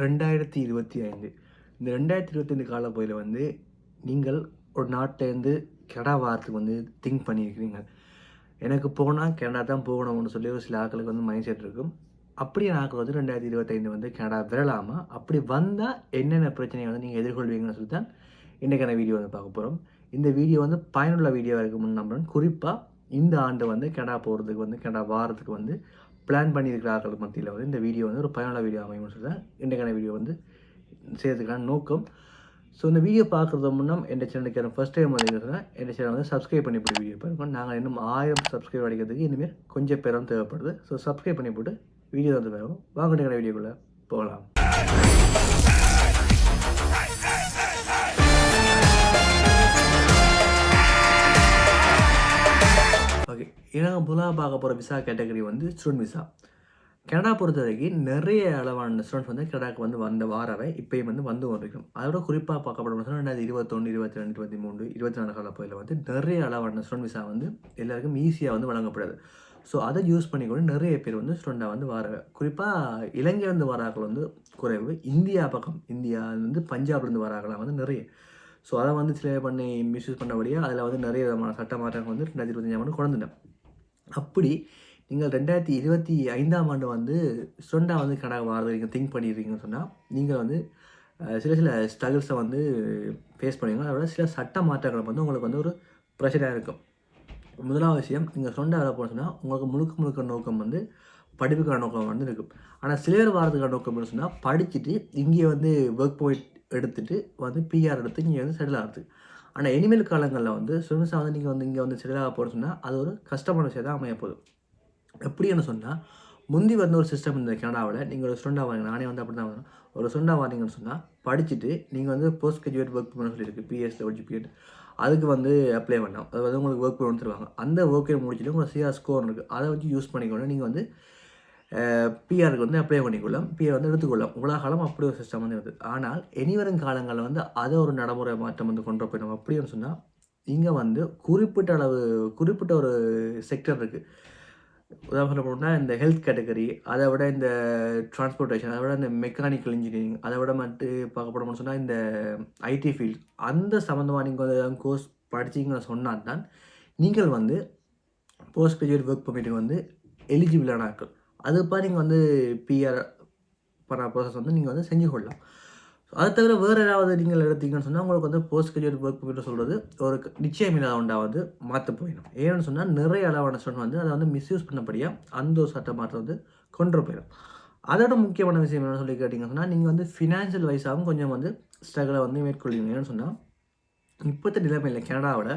ரெண்டாயிரத்தி இருபத்தி ஐந்து. இந்த ரெண்டாயிரத்தி இருபத்தைந்து காலப்பகுதியில் வந்து நீங்கள் ஒரு நாட்டிலேருந்து கெடா வாரத்துக்கு வந்து திங்க் பண்ணியிருக்கிறீங்க. எனக்கு போனால் கனடா தான் போகணும்னு சொல்லி ஒரு சில ஆக்களுக்கு வந்து மைண்ட் செட் இருக்கும். அப்படி ஆக்கள் வந்து ரெண்டாயிரத்தி இருபத்தைந்து வந்து கனடா விரலாமா? அப்படி வந்தால் என்னென்ன பிரச்சனையை வந்து நீங்கள் எதிர்கொள்வீங்கன்னு சொல்லி தான் இன்றைக்கான வீடியோ வந்து பார்க்க போகிறோம் இந்த வீடியோ வந்து பயனுள்ள வீடியோவாக இருக்கும்னு நம்புறேன். குறிப்பாக இந்த ஆண்டு வந்து கனடா போகிறதுக்கு வந்து கனடா வாரத்துக்கு வந்து பிளான் பண்ணியிருக்கிறார்கள் மத்தியில் வந்து இந்த வீடியோ வந்து ஒரு பயனுள்ள வீடியோ அமையும்னு சொல்லி தான் இன்றைக்கான வீடியோ வந்து செய்யறதுக்கான நோக்கம். ஸோ இந்த வீடியோ பார்க்குறது முன்னம் என் சேனலுக்கு ஃபஸ்ட் டைம் வந்தீங்கன்னா என் சேனல் வந்து சப்ஸ்கிரைப் பண்ணி போட்டு வீடியோ பாருங்க. நாங்கள் இன்னும் ஆயிரம் சப்ஸ்கிரைப் அடிக்கிறதுக்கு இனிமேல் கொஞ்சம் பேரும் தேவைப்படுது. ஸோ சப்ஸ்கிரைப் பண்ணி போட்டு வீடியோ வந்து வேணும் வாங்க வீடியோக்குள்ளே போகலாம். ஓகே ஏன்னா முதலாக பார்க்க போகிற விசா கேட்டகரி வந்து ஸ்டூடெண்ட் விசா கனடா பொறுத்த வரைக்கும் நிறைய அளவான ஸ்டூடெண்ட்ஸ் வந்து கனடாக்கு வந்து வந்த வாரவை இப்பயும் வந்து வந்து கொண்டிருக்கும். அதோட குறிப்பாக பார்க்கப்படும் சொன்னால் ரெண்டாயிரத்தி இருபத்தொன்று இருபத்தி ரெண்டு இருபத்தி மூணு இருபத்தி நாலு கால பகுதியில் வந்து நிறைய அளவான ஸ்டூடெண்ட் விசா வந்து எல்லாருக்கும் ஈஸியாக வந்து வழங்கப்படுது. ஸோ அதை யூஸ் பண்ணி கூட நிறைய பேர் வந்து ஸ்டூடெண்டாக வந்து வர குறிப்பாக இலங்கையிலேருந்து வராக்கள் வந்து குறைவு இந்தியா பக்கம் இந்தியா வந்து பஞ்சாப்லேருந்து வராக்கலாம் வந்து நிறைய. ஸோ அதை வந்து சில பண்ணி மிஸ்யூஸ் பண்ணபடியாக அதில் வந்து நிறைய விதமான சட்ட மாற்றங்கள் வந்து ரெண்டாயிரத்தி இருபத்தஞ்சாம் ஆண்டு கொண்டுட்டேன் அப்படி நீங்கள் ரெண்டாயிரத்தி இருபத்தி ஐந்தாம் ஆண்டு வந்து ஸ்டூடெண்டாக வந்து கனடா வாரது திங்க் பண்ணிடுறீங்கன்னு சொன்னால் நீங்கள் வந்து சில சில ஸ்ட்ரகிள்ஸை வந்து ஃபேஸ் பண்ணுவீங்க. அதோட சில சட்ட மாற்றங்கள் வந்து உங்களுக்கு வந்து ஒரு பிரச்சனையாக இருக்கும். முதலாவது விஷயம் நீங்கள் சொந்த வேலை போன சொன்னால் உங்களுக்கு முழுக்க முழுக்க நோக்கம் வந்து படிப்புக்கான நோக்கம் வந்து இருக்கும். ஆனால் சிலர் வாரத்துக்கான நோக்கம் சொன்னால் படிச்சுட்டு இங்கே வந்து ஒர்க் பாயிண்ட் எடுத்துட்டு வந்து பிஆர் எடுத்து நீங்கள் வந்து செட்டில் ஆகுது ஆனால் இனிமேல் காலங்களில் வந்து ஸ்டூடெண்ட்ஸாக வந்து நீங்கள் வந்து இங்கே வந்து செட்டில் ஆக போகிறோம் சொன்னால் அது ஒரு கஷ்டமான விஷயம் தான் அமைய போதும் எப்படின்னு சொன்னால் முந்தி வந்து ஒரு சிஸ்டம் இந்த கனடாவில். நீங்கள் ஒரு ஸ்டூடெண்டாக வாங்க நானே வந்து அப்படி தான் வரேன் ஒரு ஸ்டூடெண்டாக வாரீங்கன்னு சொன்னால் படிச்சுட்டு நீங்கள் வந்து போஸ்ட் கிராஜுவேட் ஒர்க் பண்ண சொல்லியிருக்கு பிஎஸ் டபிள்யூபிஎட் அதுக்கு வந்து அப்ளை பண்ணோம். அது வந்து உங்களுக்கு ஒர்க் பண்ணி தருவாங்க அந்த ஒர்க்கை முடிச்சுட்டு உங்களுக்கு சிஆர் ஸ்கோர் இருக்குது அதை வச்சு யூஸ் பண்ணிக்கொண்டு நீங்கள் வந்து பிஆருக்கு வந்து அப்ளை பண்ணிக்கொள்ளலாம். பிஆர் வந்து எடுத்துக்கொள்ளும் உலகாலம் அப்படி ஒரு சிஸ்டம் வந்து இருக்குது. ஆனால் இனிவரும் காலங்களில் வந்து அதை ஒரு நடைமுறை மாற்றம் வந்து கொண்டு போயிடும் அப்படின்னு சொன்னால் இங்கே வந்து குறிப்பிட்ட அளவு குறிப்பிட்ட ஒரு செக்டர் இருக்குது உதாரணம் சொல்லணும்னா இந்த ஹெல்த் கேட்டகரி அதை விட இந்த டிரான்ஸ்போர்ட்டேஷன் அதை விட இந்த மெக்கானிக்கல் இன்ஜினியரிங் அதை விட மட்டும் பார்க்கப்படணும்னு சொன்னால் இந்த ஐடி ஃபீல்ட் அந்த சம்மந்தமாக நீங்கள் வந்து கோர்ஸ் படிச்சிங்கன்னு சொன்னால் தான் நீங்கள் வந்து போஸ்ட் கிராஜுவேட் ஒர்க் பர்மிட்டுக்கு வந்து எலிஜிபிளான ஆட்கள் அதுப்பா நீங்கள் வந்து பிஆர் பண்ண ப்ராசஸ் வந்து நீங்கள் வந்து செஞ்சு கொள்ளலாம். அதை தவிர வேறு ஏதாவது நீங்கள் எடுத்தீங்கன்னு சொன்னால் உங்களுக்கு வந்து போஸ்ட் கிராஜுவேட் ஒர்க் பர்மிட் சொல்கிறது ஒரு நிச்சயம் இல்லாத ஒன்றா வந்து மாற்ற போயிடும். ஏன்னு சொன்னால் நிறைய அளவான ஸ்டூடெண்ட் வந்து அதை வந்து மிஸ்யூஸ் பண்ணபடியாக அந்த ஒரு சட்ட மாற்றம் வந்து கொண்டு போயிடும். அதோட முக்கியமான விஷயம் என்ன சொல்லி கேட்டிங்கன்னு சொன்னால் நீங்கள் வந்து ஃபினான்ஷியல் வைஸாகவும் கொஞ்சம் வந்து ஸ்ட்ரகிளை வந்து மேற்கொள்வீங்க. ஏன்னு சொன்னால் இப்போத்த நிலைமையில் கனடாவோட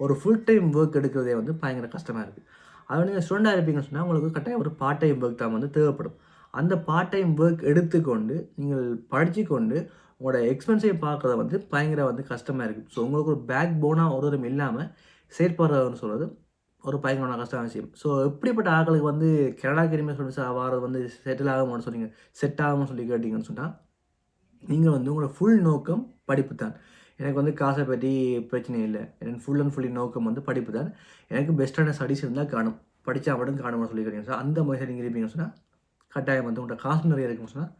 ஒரு ஃபுல் டைம் ஒர்க் எடுக்கிறதே வந்து பயங்கர கஷ்டமாக இருக்குது அது நீங்கள் ஸ்டூடெண்டாக இருப்பீங்கன்னு சொன்னால் உங்களுக்கு கட்டாயம் ஒரு பார்ட் டைம் ஒர்க் தான் வந்து தேவைப்படும். அந்த பார்ட் டைம் ஒர்க் எடுத்துக்கொண்டு நீங்கள் படித்து கொண்டு உங்களோட எக்ஸ்பென்ஸை பார்க்குறது வந்து பயங்கர வந்து கஷ்டமாக இருக்குது ஸோ உங்களுக்கு ஒரு பேக் போனாக ஒரு தரம் இல்லாமல் செயற்படுறதுன்னு சொல்கிறது ஒரு பயங்கரமான கஷ்டமான விஷயம். ஸோ எப்படிப்பட்ட ஆட்களுக்கு வந்து கனடா கிரிமே சொல்லி வாரது வந்து செட்டில் ஆகும்னு சொன்னீங்க? செட் ஆகும்னு சொல்லி கேட்டிங்கன்னு சொன்னால் நீங்கள் வந்து உங்களோட ஃபுல் நோக்கம் படிப்பு தான் எனக்கு வந்து காசை பற்றி பிரச்சனை இல்லை. எனக்கு ஃபுல் அண்ட் ஃபுல்லி நோக்கம் வந்து படிப்பு தான். எனக்கு பெஸ்ட்டான ஸ்டடிஸ் இருந்தால் காணும். படித்தா மட்டும் காணும்னு சொல்லி கேட்டீங்க சார் அந்த மாதிரி நீங்கள் இருப்பீங்க சொன்னால் கட்டாயம் வந்து உங்கள்கிட்ட காசு நிறைய இருக்குன்னு சொன்னால்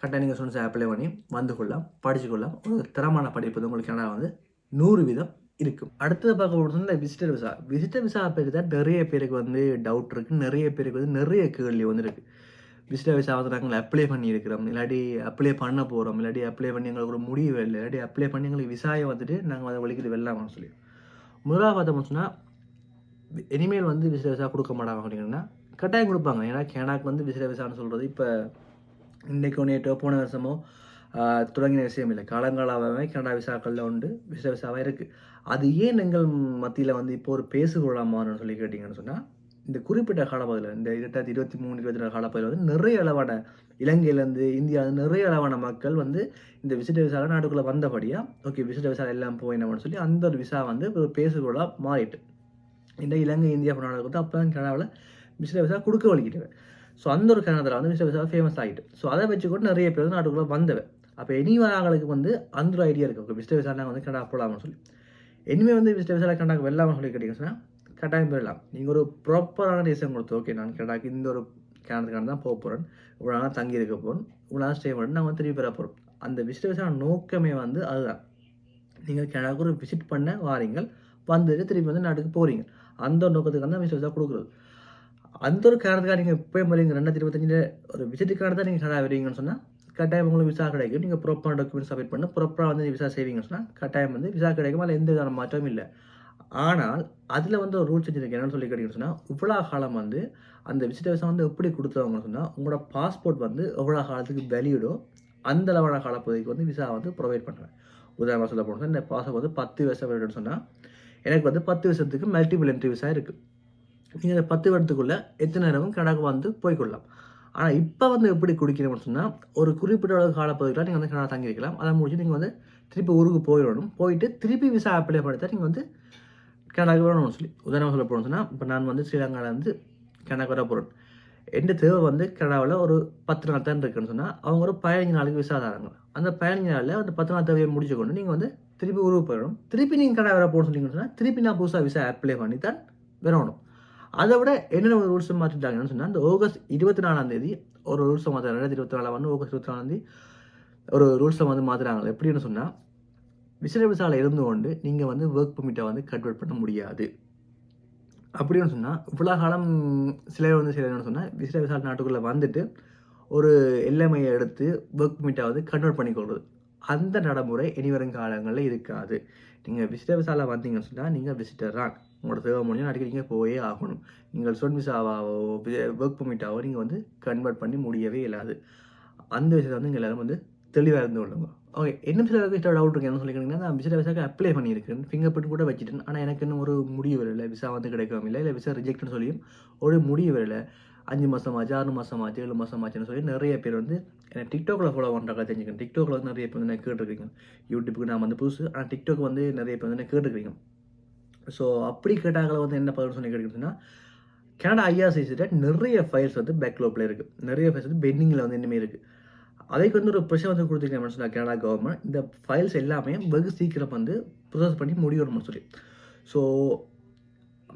கட்டாயம் நீங்கள் சொன்ன அப்ளை பண்ணி வந்து கொள்ளலாம் படிச்சுக்கொள்ளலாம் உங்களுக்கு ஒரு தரமான படிப்பு வந்து உங்களுக்கு கனடா வந்து நூறு வீதம் இருக்கும். அடுத்தது பார்க்க போகிறது இந்த விசிட்டர் விசா விசிட்டர் விசா பற்றி தான் நிறைய பேருக்கு வந்து டவுட் இருக்குது நிறைய பேருக்கு வந்து நிறைய கேள்வி வந்து இருக்குது விசிட்டா விசா நாங்கள் அப்ளை பண்ணியிருக்கிறோம் இல்லாட்டி அப்ளை பண்ண போகிறோம் இல்லாட்டி அப்ளை பண்ணி எங்களுக்கு ஒரு முடிவு இல்லை இல்லாட்டி அப்ளை பண்ணி எங்களுக்கு விசாயை வந்துட்டு நாங்கள் அதை வலிக்கிட்டு வெல்லாமன்னு சொல்லி. முதலாவது பார்த்தோம்னு சொன்னால் இனிமேல் வந்து விசிட்டர் விசா கொடுக்க மாட்டாங்க அப்படிங்கன்னா கட்டாயம் கொடுப்பாங்க. ஏன்னா கேனாக்கு வந்து விசிட்டா விசான்னு சொல்கிறது இப்போ இன்றைக்கோ நேற்றோ போன வருஷமோ தொடங்கின விஷயம் இல்லை. காலங்காலாகவே கனடா விசாக்களில் உண்டு விசா விசாவாக இருக்குது அது ஏன் எங்கள் மத்தியில் வந்து இப்போ ஒரு பேசுகொள்ளாமான்னு சொல்லி கேட்டிங்கன்னு சொன்னால் இந்த குறிப்பிட்ட காலப்பகுதியில் இந்த இரண்டாயிரத்தி இருபத்தி மூணு இருபத்தி நாலு காலப்பகுதியில் வந்து நிறைய அளவான இலங்கையிலேருந்து இந்தியாவிலேருந்து நிறைய அளவான மக்கள் வந்து இந்த விசிட்ட விசாவில் நாட்டுக்குள்ளே வந்தபடியாக ஓகே விசிட்ட விசா எல்லாம் போயினோம்னு சொல்லி அந்த ஒரு விசா வந்து ஒரு பேசுகொள்ளாக மாறிட்டு. இந்த இலங்கை இந்தியா போனாலும் வந்து அப்போ தான் கனடாவில் விசிட்ட விசா கொடுக்க வலிக்கிட்டது. ஸோ அந்த ஒரு காரணத்தில் வந்து விசிட்ட விசா ஃபேமஸ் ஆகிட்டு. ஸோ அதை வச்சு கூட நிறைய பேர் வந்து நாட்டுக்குள்ளே வந்தவன். அப்போ இனி வராங்களுக்கு வந்து அந்த ஒரு ஐடியா இருக்குது விசிட்ட விசா நாங்கள் வந்து கனடா போகலாம்னு சொல்லி. இனிமேல் வந்து விசிட்ட விசா கனடாக்கு வெல்லாமல் சொல்லி கேட்டிங்கன்னா கட்டாயம் போயிடலாம். நீங்கள் ஒரு ப்ராப்பரான ரீசன் கொடுத்து ஓகே நான் கனடாக்கு இந்த ஒரு கனடாக்கான தான் போக போகிறேன் இவ்வளோ நாள் தங்கி இருக்க போகிறேன் இவ்வளோ நாள் ஸ்டே பண்ணி நான் திருப்பி பெற போகிறோம் அந்த விசிட் விசா நோக்கமே வந்து அதுதான். நீங்கள் கனடாவுக்கு ஒரு விசிட் பண்ண வாரீங்கள். வந்துட்டு திருப்பி வந்து நாட்டுக்கு போகிறீங்க அந்த ஒரு நோக்கத்துக்கு தான் விசிட் விசா கொடுக்குறது. அந்த ஒரு காரணத்துக்காக நீங்கள் இப்போ வரீங்க ரெண்டாயிரத்தி இருபத்தஞ்சில் ஒரு விசிட்டுக்காக தான் நீங்கள் கனடா வரீங்கன்னு சொன்னால் கட்டாயம் உங்களுக்கு விசா கிடைக்கும். நீங்கள் ப்ராப்பரான டாக்குமெண்ட் சப்மிட் பண்ணி ப்ராப்பராக வந்து விசா செய்வீங்கன்னு சொன்னால் கட்டாயம் வந்து விசா கிடைக்கும்? அதில் எந்த விதமான மாற்றமும் இல்லை. ஆனால் அதில் வந்து ஒரு ரூல்ஸ் வச்சுருக்கு என்னன்னு சொல்லி கேட்டீங்கன்னு சொன்னால் இவ்வளோ காலம் வந்து அந்த விசிட் விசா வந்து எப்படி கொடுத்தவங்கன்னு சொன்னால் உங்களோட பாஸ்போர்ட் வந்து எவ்வளோ காலத்துக்கு வெளியிடும் அந்த அளவான காலப்பகுதிக்கு வந்து விசா வந்து ப்ரொவைட் பண்ணுறேன் உதாரணமாக சொல்ல போனால் இந்த பாஸ்போர்ட் வந்து பத்து வருஷம் வெளியிடணும்னு சொன்னால் எனக்கு வந்து பத்து வருஷத்துக்கு மல்டிபிள் என்ட்ரி விசா இருக்குது நீங்கள் அந்த பத்து வருடத்துக்குள்ளே எத்தனை நேரமும் கனடாவுக்கு வந்து போய்க்கொள்ளலாம். ஆனால் இப்போ வந்து எப்படி குடிக்கணும்னு சொன்னால் ஒரு குறிப்பிட்ட அளவு காலப்பகுதியில் நீங்கள் வந்து கனடா தங்கியிருக்கலாம். அதை முடிச்சு நீங்கள் வந்து திருப்பி ஊருக்கு போயிடணும். போயிட்டு திருப்பி விசா அப்ளை பண்ணிட்டா நீங்கள் வந்து கனடாக்கு வரணும்னு சொல்லி உதாரணமாக சொல்ல போகணும்னு சொன்னால் இப்போ நான் வந்து ஸ்ரீலங்காவிலேருந்து கனடா வர போகிறேன் எந்த தேவை வந்து கனடாவில் ஒரு பத்து நாள் தான் இருக்குன்னு சொன்னால் அவங்க ஒரு பதினஞ்சு நாளுக்கு விசா தராங்க. அந்த பதினஞ்சு நாளில் அந்த பத்து நாள் தேவையை முடிச்சு கொண்டு நீங்கள் வந்து திருப்பி உருவ போயிடணும். திருப்பி நீங்கள் கனடா வர போகணும்னு சொன்னீங்கன்னு சொன்னால் திருப்பி நான் புதுசாக விசா அப்ளை பண்ணி தான் வரணும். அதை விட என்னென்ன ஒரு ரூல்ஸ் மாற்றிட்டாங்கன்னு சொன்னால் இந்த ஆகஸ்ட் இருபத்தி நாலாம் தேதி ஒரு ரூல்ஸை மாற்ற ரெண்டாயிரத்தி இருபத்தி நாலாம் வந்து ஆகஸ்ட் இருபத்தி நாலாம் தேதி ஒரு ரூல்ஸை வந்து மாற்றுறாங்க எப்படின்னு சொன்னால் விசிற விசாவில் இருந்து கொண்டு நீங்கள் வந்து ஒர்க் பர்மிட்டை வந்து கன்வெர்ட் பண்ண முடியாது. அப்படின்னு சொன்னால் இவ்வளோ காலம் சிலர் வந்து சிலர் சொன்னால் விசிற விசால் நாட்டுக்குள்ளே வந்துட்டு ஒரு எல்எம்ஐயை எடுத்து ஒர்க் பர்மிட்டை வந்து கன்வெர்ட் பண்ணிக்கொள்வது அந்த நடைமுறை இனி வரும் காலங்களில் இருக்காது. நீங்கள் விசிட்டர் விசாவில் வந்தீங்கன்னு சொன்னால் நீங்கள் விசிட்டர் தான். உங்களோட தேவை முடிஞ்சு நாளைக்கு நீங்கள் போயே ஆகணும். நீங்கள் சொன் விசாவாவோ ஒர்க் பர்மிட்டாவோ நீங்கள் வந்து கன்வெர்ட் பண்ணி முடியவே இல்லாது. அந்த விஷயத்தை வந்து இங்கே எல்லாரும் வந்து தெளிவாக இருந்து கொள்ளுங்க. ஓகே என்ன சில விஷயம் டவுட் இருக்கு என்ன சொல்லி நான் விசா விசாக்கு அப்ளை பண்ணியிருக்கேன். ஃபிங்கர் பிரிண்ட் கூட வச்சுட்டேன். ஆனால் எனக்கு இன்னும் ஒரு முடிவு வரல. விசா வந்து கிடைக்கவும் இல்லை. இல்லை விசா ரிஜெக்ட்னு சொல்லியும் ஒரு முடிவு வரல. அஞ்சு மாதம் ஆச்சு ஆறு மாதம் ஆச்சு ஏழு மாதம் ஆச்சுன்னு சொல்லி நிறைய பேர் வந்து எனக்கு டிக்டாக்ல ஃபாலோ பண்ணுறாங்க தெரிஞ்சுக்கேன் டிக்டாக்ல வந்து நிறைய பேர் வந்து நான் கேட்டுருக்கீங்க. யூடியூப்புக்கு நான் வந்து புதுசு. ஆனால் டிக்டாக் வந்து நிறைய பேர் வந்து நான் கேட்டுருக்கீங்க. ஸோ அப்படி கேட்டாங்கள வந்து என்ன பதில் சொல்லி கேட்டுக்கிட்டுன்னா கனடா ஐஆர்சிசிட்ட நிறைய ஃபைல்ஸ் வந்து பேக்லோப்பில் இருக்குது நிறைய ஃபைல்ஸ் வந்து பெண்டிங்கில் வந்து இன்னுமே இருக்குது அதுக்கு வந்து ஒரு ப்ரெஷர் வந்து கொடுத்துருக்கேன் சொன்னால் கனடா கவர்மெண்ட் இந்த ஃபைல்ஸ் எல்லாமே வெகு சீக்கிரம் வந்து ப்ரொசஸ் பண்ணி முடியணும்னு சொல்லி. ஸோ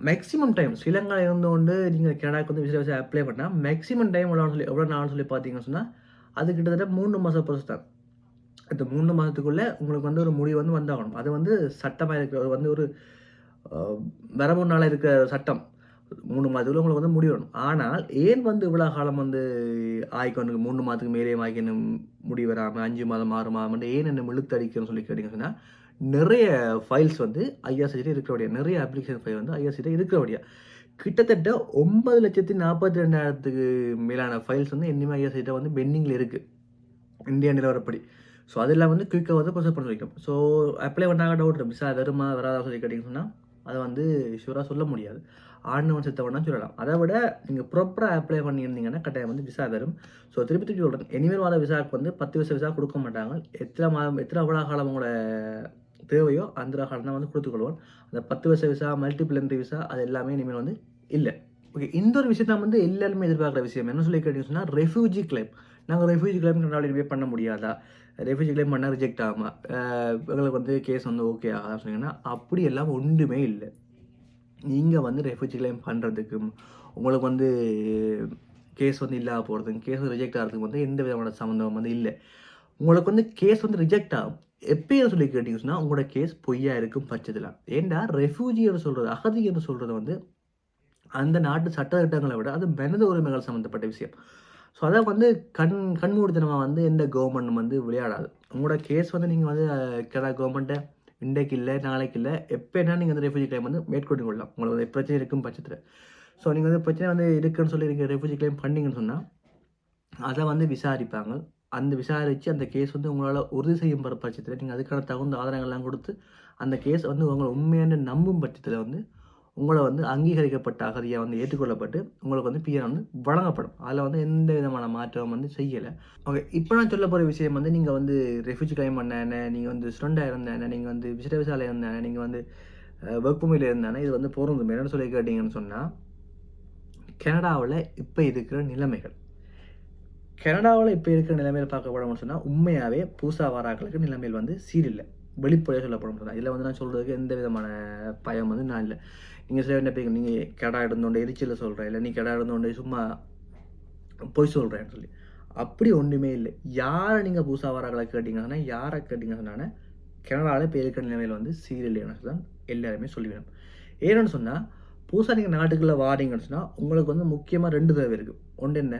மேக்ஸிமம் டைம் ஸ்ரீலங்காவில் இருந்து கொண்டு நீங்கள் கனடாக்கு வந்து விசா விசா அப்ளை பண்ணால் மேக்ஸிமம் டைம் எவ்வளோ சொல்லி எவ்வளோ நாள் சொல்லி பார்த்தீங்கன்னு சொன்னால் அது கிட்டத்தட்ட மூணு மாதம் ப்ரொசஸ் தான். இந்த மூணு மாதத்துக்குள்ளே உங்களுக்கு வந்து ஒரு முடிவு வந்து வந்தாகணும். அது வந்து சட்டமாக இருக்கிற வந்து ஒரு வரமுன்னால நாளாக இருக்கிற சட்டம். மூணு மாதத்துக்குள்ள உங்களுக்கு வந்து முடிவணும் ஆனால் ஏன் வந்து இவ்வளோ காலம் வந்து ஆய்க்கொண்டு மூணு மாதத்துக்கு மேலே ஆய்க்கணும் முடிவு வராமல் அஞ்சு மாதம் ஆறு மாதம் ஏன் என்ன இழுத்தடிக்கணும்னு சொல்லி கேட்டிங்க சொன்னால் நிறைய ஃபைல்ஸ் வந்து ஐஆர்சிடி இருக்கிறபடியா நிறைய அப்ளிகேஷன் ஃபைல் வந்து ஐஆர்சிடி இருக்கிறபடியா கிட்டத்தட்ட ஒன்பது லட்சத்தி நாற்பத்தி ரெண்டாயிரத்துக்கு மேலான ஃபைல்ஸ் வந்து இன்னுமே ஐஆர்சிட்ட வந்து பெண்டிங்கில் இருக்குது இந்தியா நிலவரப்படி. ஸோ அதெல்லாம் வந்து குயிக்காக வந்து ப்ரொசஸ் பண்ண வைக்கும் ஸோ அப்ளை பண்ணாங்க டவுட் விசா வருமா வராதா சொல்லி கேட்டிங்கன்னு சொன்னால் அதை வந்து ஷூராக சொல்ல முடியாது. ஆண்டவன் செத்தவன்னா சொல்லலாம். அதை விட நீங்கள் ப்ராப்பராக அப்ளை பண்ணியிருந்தீங்கன்னா கட்டாயம் வந்து விசா தரும். ஸோ திருப்பி திருப்பி சொல்கிறேன் இனிமேல் வர விசாவுக்கு வந்து பத்து வருஷம் விசா கொடுக்க மாட்டாங்க. எத்தனை மாதம் எத்தனை அவ்வளோ காலம் உங்களோட தேவையோ அந்த காலம் தான் வந்து கொடுத்துக்கொள்வோம் அந்த பத்து வருஷ விசா மல்டிபிள் என்ட்ரி விசா அது எல்லாமே இனிமேல் வந்து இல்லை. ஓகே இந்த ஒரு விஷயத்தை வந்து எல்லாருமே எதிர்பார்க்குற விஷயம். என்ன சொல்லி கேட்டீங்கன்னா சொன்னால் ரெஃப்யூஜி கிளைம் நாங்கள் ரெஃப்யூஜி கிளைம் கண்டால் இனிமேல் பண்ண முடியாதா? ரெஃப்யூஜிகளே பண்ணால் ரிஜெக்ட் ஆகாமல் எங்களுக்கு வந்து கேஸ் வந்து ஓகே ஆகாதான் சொன்னீங்கன்னா அப்படி எல்லாம் ஒன்றுமே இல்லை. நீங்கள் வந்து ரெஃப்யூஜி கிளைம் பண்ணுறதுக்கும் உங்களுக்கு வந்து கேஸ் வந்து இல்லாத போகிறதுக்கு கேஸ் ரிஜெக்ட் ஆகிறதுக்கு வந்து எந்த விதமான சம்மந்தம் வந்து இல்லை. உங்களுக்கு வந்து கேஸ் வந்து ரிஜெக்ட் ஆகும் எப்பயும் சொல்லி கேட்டிங்கன்னா உங்களோட கேஸ் பொய்யா இருக்கும் பட்சத்தில். ஏண்டா ரெஃப்யூஜின்னு சொல்கிறது அகதின்னு சொல்கிறது வந்து அந்த நாட்டு சட்டத்திட்டங்களை விட அது மனித உரிமைகள் சம்மந்தப்பட்ட விஷயம். ஸோ அதை வந்து கண் கண்மூடித்தனமாக வந்து எந்த கவர்மெண்ட் வந்து விளையாடாது. உங்களோட கேஸ் வந்து நீங்கள் வந்து கனடா கவர்மெண்ட்டை இன்றைக்கு இல்லை நாளைக்கு இல்லை எப்போ என்ன நீங்கள் வந்து ரெஃப்யூஜி கிளைம் வந்து மேற்கொண்டு கொள்ளலாம். உங்களுக்கு வந்து பிரச்சனை இருக்கும் பட்சத்தில். ஸோ நீங்கள் வந்து பிரச்சனை வந்து இருக்குன்னு சொல்லி நீங்கள் ரெஃப்யூஜி கிளைம் பண்ணிங்கன்னு சொன்னால் அதை வந்து விசாரிப்பாங்க. அந்த விசாரித்து அந்த கேஸ் வந்து உங்களால் உறுதி செய்யும் பட்சத்தில் நீங்கள் அதுக்கான தகுந்த ஆதாரங்கள்லாம் கொடுத்து அந்த கேஸ் வந்து உங்களை உண்மையான நம்பும் பட்சத்தில் வந்து உங்களை வந்து அங்கீகரிக்கப்பட்ட அகதியாக வந்து ஏற்றுக்கொள்ளப்பட்டு உங்களுக்கு வந்து பிஆர் வந்து வழங்கப்படும். அதில் வந்து எந்த விதமான மாற்றம் வந்து செய்யலை. ஓகே இப்போ நான் சொல்ல போகிற விஷயம் வந்து நீங்கள் வந்து ரெஃப்யூஜி கிளைம் பண்ண என்ன நீங்கள் வந்து ஸ்டூடெண்டாக இருந்தேன் நீங்கள் வந்து விசிட்ட விசாவில் இருந்தேன் நீங்கள் வந்து ஒர்க் பூமியில் இருந்தானே இது வந்து பொருந்தும் என்னென்னு சொல்லி கேட்டிங்கன்னு சொன்னால் கனடாவில் இப்போ இருக்கிற நிலைமைகள். கனடாவில் இப்போ இருக்கிற நிலைமையில் பார்க்கப்படணும்னு சொன்னால் உண்மையாகவே பூசா வாராக்களுக்கு நிலைமையில் வந்து சீரில்லை வெளிப்படையாக சொல்லப்படும். சொன்னால் இதில் வந்து நான் சொல்கிறதுக்கு எந்த விதமான பயம் வந்து நான் இல்லை. நீங்கள் சில என்ன பேர் நீங்கள் கடா இருந்தோண்டே எரிச்சலில் சொல்கிறேன் இல்லை நீ கடா இருந்தோண்டே சும்மா பொய் சொல்கிறேன்னு சொல்லி. அப்படி ஒன்றுமே இல்லை. யாரை நீங்கள் புதுசாக வராங்களை கேட்டிங்கன்னா யாரை கேட்டிங்க கனடாவில் இப்போ இருக்கிற நிலைமையில் வந்து சீரியல் தான் எல்லாருமே சொல்லிவிடும் ஏன்னு சொன்னால் புதுசாக நீங்கள் நாட்டுக்குள்ளே வாரீங்கன்னு சொன்னால் உங்களுக்கு வந்து முக்கியமாக ரெண்டு தேவை இருக்குது ஒன்று என்ன?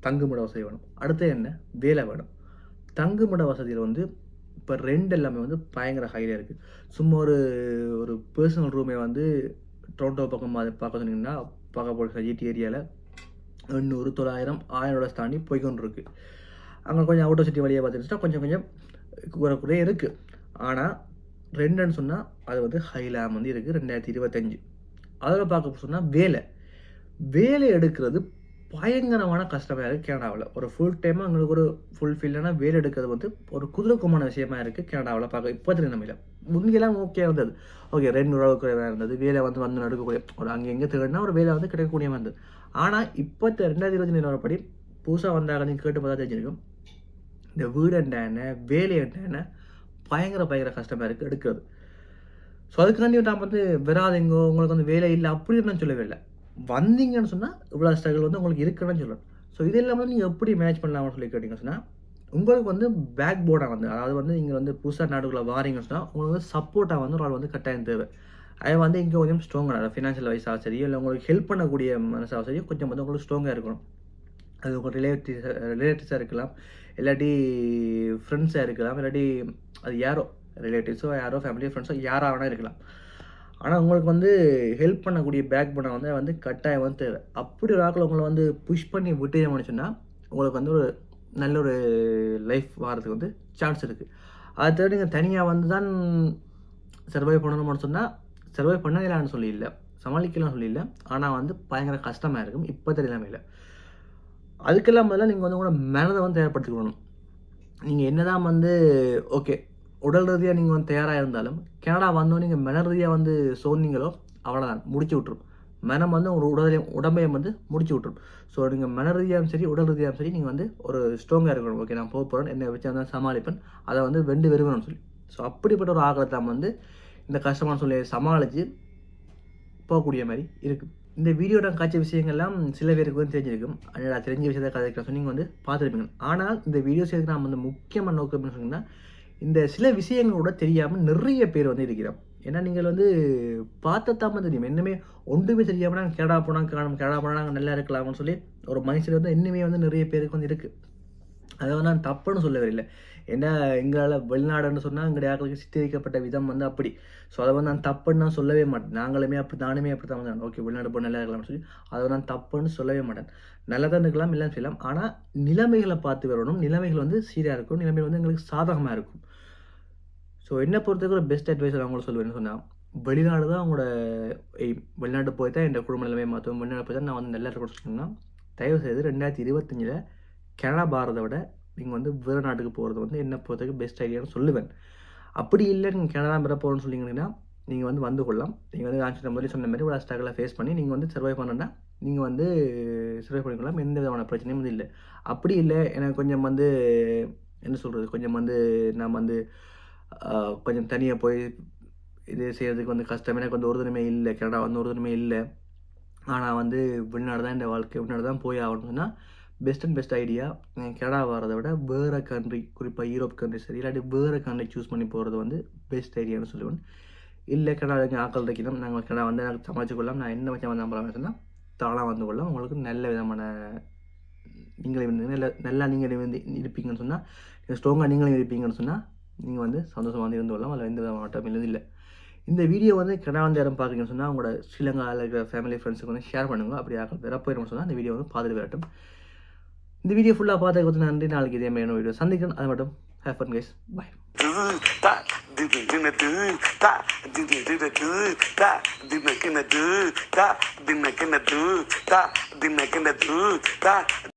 தங்குமிட வசதி வேணும். அடுத்து என்ன? வேலை வேணும். தங்குமிட வசதியில் வந்து இப்போ ரெண்டு எல்லாமே வந்து பயங்கர ஹையாக இருக்குது சும்மா ஒரு ஒரு பர்சனல் ரூமே வந்து டொரண்டோ பக்கம் அது பார்க்க சொன்னீங்கன்னா பார்க்க போகிற ஜிடி ஏரியாவில் எண்ணூறு தொள்ளாயிரம் ஆயிரம் தாண்டி போய்கொண்டு இருக்கு அங்கே கொஞ்சம் அவுட்டர் சிட்டி வழியாக பார்த்துட்டுச்சுன்னா கொஞ்சம் கொஞ்சம் குறை குறைய இருக்குது ஆனால் ரெண்டுன்னு சொன்னால் அது வந்து ஹைலாம் வந்து இருக்குது ரெண்டாயிரத்தி இருபத்தஞ்சு. அதில் பார்க்க சொன்னால் வேலை. வேலை எடுக்கிறது பயங்கரமான கஷ்டமாக இருக்குது கனடாவில். ஒரு ஃபுல் டைமாக எங்களுக்கு ஒரு ஃபுல்ஃபில்லான வேலை எடுக்கிறது வந்து ஒரு குதிரைக்குமான விஷயமா இருக்குது கனடாவில் பார்க்க இப்போ நிலைமையில் முந்தியெல்லாம் ஓகே இருந்தது. ஓகே ரெண்டு ரூபா குறைவாக இருந்தது. வேலை வந்து வந்து நடக்கக்கூடிய ஒரு அங்கே எங்கே தேடினா ஒரு வேலை வந்து கிடைக்கக்கூடிய இருந்தது. ஆனால் இப்போ ரெண்டாயிரத்தி இருபத்தி நிலவரப்படி புதுசாக வந்தாங்க நீங்கள் கேட்டு பார்த்தா தெரிஞ்சிருக்கும். இந்த வீடு என்ன வேலை என்ன பயங்கர பயங்கர கஷ்டமாக இருக்குது எடுக்கிறது. ஸோ அதுக்காண்டி நான் வந்து வராதிங்கோ உங்களுக்கு வந்து வேலை இல்லை அப்படின்னு நான் சொல்லவே இல்லை. வந்தீங்கன்னு சொன்னால் இவ்வளோ ஸ்ட்ரகிள் வந்து உங்களுக்கு இருக்குன்னு சொல்லணும். ஸோ இது இல்லாமல் நீங்கள் எப்படி மேனேஜ் பண்ணலாம்னு சொல்லி கேட்டிங்க சொன்னால் உங்களுக்கு வந்து பேக் போர்டாக வந்து அதாவது வந்து இங்கே வந்து புதுசாக நாடுகளை வாரீங்கன்னு சொன்னால் உங்களுக்கு வந்து சப்போர்ட்டாக வந்து ஒரு ஆள் வந்து கட்டாயம் தேவை. அது வந்து இங்கே கொஞ்சம் ஸ்ட்ராங்காக ஃபினான்ஷியல் வைஸாக சரி இல்லை உங்களுக்கு ஹெல்ப் பண்ணக்கூடிய மனசாக சரி கொஞ்சம் வந்து உங்களுக்கு ஸ்ட்ராங்காக இருக்கணும். அது உங்கள் ரிலேட்டிவ்ஸ் ரிலேட்டிவ்ஸாக இருக்கலாம் இல்லாட்டி ஃப்ரெண்ட்ஸாக இருக்கலாம் இல்லாட்டி அது யாரோ ரிலேட்டிவ்ஸோ யாரோ ஃபேமிலியோ ஃப்ரெண்ட்ஸோ யாராக வேணால் இருக்கலாம். ஆனால் உங்களுக்கு வந்து ஹெல்ப் பண்ணக்கூடிய பேக் பண்ண வந்து வந்து கட்டாயம் வந்து தேவை. அப்படி ஒரு ஆக்கள் உங்களை வந்து புஷ் பண்ணி விட்டு சொன்னால் உங்களுக்கு வந்து ஒரு நல்ல ஒரு லைஃப் வர்றதுக்கு வந்து சான்ஸ் இருக்குது அதை தவிர நீங்கள் தனியாக வந்து தான் சர்வை பண்ணணும்னு சொன்னால் சர்வை பண்ணலான்னு சொல்லி இல்லை சமாளிக்கலாம்னு சொல்லி இல்லை ஆனால் வந்து பயங்கர கஷ்டமாக இருக்கும். இப்போ தெரியலாமே அதுக்கெல்லாம் முதல்ல நீங்கள் வந்து கூட மனதை வந்து தயார்படுத்திக்கணும் நீங்கள் என்ன தான் வந்து ஓகே உடல் ரீதியாக நீங்கள் வந்து தயாராக இருந்தாலும் கனடா வந்தோம் நீங்கள் மன ரீதியாக வந்து சோர்ந்தீங்களோ அவ்வளோதான் முடிச்சு விட்ரும் மனம் வந்து ஒரு உடலையும் உடம்பையும் வந்து முடிச்சு விட்ரும் ஸோ நீங்கள் மன ரீதியாகவும் சரி உடல் ரீதியாகவும் சரி நீங்கள் வந்து ஒரு ஸ்ட்ராங்காக இருக்கணும். ஓகே நான் போக போகிறேன் என்னை வச்சு வந்து சமாளிப்பேன். அதை வந்து வெண்டு வருவேன்னு சொல்லி. ஸோ அப்படிப்பட்ட ஒரு ஆகலத்தை வந்து இந்த கஷ்டமான சொல்லி சமாளித்து போகக்கூடிய மாதிரி இருக்குது இந்த வீடியோட காய்ச்ச விஷயங்கள்லாம் சில பேருக்கு வந்து தெரிஞ்சிருக்கும். அதனால் தெரிஞ்ச விஷயத்தை கதைக்கிற நீங்கள் வந்து பார்த்துருப்பீங்க. ஆனால் இந்த வீடியோ செய்யறதுக்கு நான் வந்து முக்கியமான நோக்கம் சொன்னீங்கன்னா இந்த சில விஷயங்களோட தெரியாமல் நிறைய பேர் வந்து இருக்கிறோம் ஏன்னா நீங்கள் வந்து பார்த்தா தெரியும். இன்னுமே ஒன்றுமே தெரியாமல் நாங்கள் கேடா போனால் காணும் கேடா போனால் நாங்கள் நல்லா இருக்கலாம்னு சொல்லி ஒரு மனுஷன் வந்து இன்னுமே வந்து நிறைய பேருக்கு வந்து இருக்குது அதை வந்து நான் தப்புன்னு சொல்ல வரல ஏன்னா எங்களால் வெளிநாடுன்னு சொன்னால் எங்களுடைய ஆக்களுக்கு சித்தரிக்கப்பட்ட விதம் வந்து அப்படி. ஸோ அதை வந்து நான் தப்புன்னு நான் சொல்லவே மாட்டேன். நாங்களுமே அப்படி நானுமே அப்படி தான் வந்தேன் ஓகே வெளிநாடு போய் நல்லா இருக்கலாம்னு சொல்லி அதை நான் தப்புன்னு சொல்லவே மாட்டேன். நல்லா தான் இருக்கலாம் இல்லைன்னு சொல்லலாம் ஆனால் நிலைமைகளை பார்த்து வரணும். நிலைமைகள் வந்து சீராக இருக்கும் நிலைமைகள் வந்து எங்களுக்கு சாதகமாக இருக்கும். ஸோ என்னை பொறுத்தவரை ஒரு பெஸ்ட் அட்வைஸ் அவங்களுக்கு சொல்லுவேன்னு சொன்னால் வெளிநாடு தான் அவங்களோட வெளிநாடு போய் தான் என் குடும்ப நிலைமை மாற்றும் வெளிநாடு போய் தான் நான் வந்து நல்லா இருக்கணும்னு சொன்னேன்னா தயவு செய்து ரெண்டாயிரத்தி இருபத்தஞ்சில் கனடா பாரதை விட நீங்கள் வந்து வேறு நாட்டுக்கு போகிறது வந்து என்ன பொறுத்தவரைக்கும் பெஸ்ட் ஐடியான்னு சொல்லுவேன். அப்படி இல்லை நீங்கள் கனடா பெற போகிறோன்னு சொல்லிங்கன்னா நீங்கள் வந்து வந்து கொள்ளலாம். நீங்கள் வந்து நான் முதல்ல சொன்ன மாதிரி ஒரு ஸ்ட்ரகிளை ஃபேஸ் பண்ணி நீங்கள் வந்து சர்வை பண்ணணுன்னா நீங்கள் வந்து சர்வை பண்ணிக்கலாம் எந்த விதமான பிரச்சனையும் வந்து இல்லை. அப்படி இல்லை எனக்கு கொஞ்சம் வந்து என்ன சொல்கிறது கொஞ்சம் வந்து நான் வந்து கொஞ்சம் தனியாக போய் இது செய்கிறதுக்கு வந்து கஷ்டம். எனக்கு வந்து ஒரு தினமே இல்லை. கனடா வந்து ஒரு தினமே இல்லை. ஆனால் வந்து வெளிநாடு தான் இந்த வாழ்க்கை. வெளிநாடு தான் போய் ஆகணும்னா best and best idea Canada வரத விட வேறு கண்ட்ரி குறிப்பாக யூரோப் கண்ட்ரி சரி இல்லாட்டி வேறு கண்ட்ரி சூஸ் பண்ணி போகிறது வந்து பெஸ்ட் ஐடியான்னு சொல்லுவேன் இல்லை கனடா ஆக்கள் இருக்கணும் நாங்கள் கனடா வந்து எனக்கு சமைச்சு கொள்ளலாம். நான் என்ன வச்சு வந்து நம்பலாம் சொன்னால் தாளாக வந்து கொள்ளலாம். உங்களுக்கு நல்ல விதமான நீங்களே வந்து நல்ல நல்லா நீங்கள் வந்து இருப்பீங்கன்னு சொன்னால் நீங்கள் ஸ்ட்ராங்காக நீங்களும் இருப்பீங்கன்னு சொன்னால் நீங்கள் வந்து சந்தோஷமாக வந்து இருந்து கொள்ளலாம். அதில் எந்த விதமான இல்லை. இந்த வீடியோ வந்து கனடா வந்து யாரும் பார்க்குறீங்கன்னு சொன்னால் உங்களோட ஸ்ரீலங்காவில் இருக்கிற ஃபேமிலி ஃப்ரெண்ட்ஸுக்கு வந்து ஷேர் பண்ணுங்கள் அப்படி ஆக்கள் வேற போயிடும் சொன்னால் இந்த வீடியோ வந்து பார்த்துட்டு வரட்டும். இந்த வீடியோ ஃபுல்லாக பார்த்ததுக்கு வந்து நன்றி. நாளைக்கு இதே மாதிரி வீடியோ சந்திக்கிறேன். அது மட்டும் ஹேவ் ஃபன் கைஸ் பாய்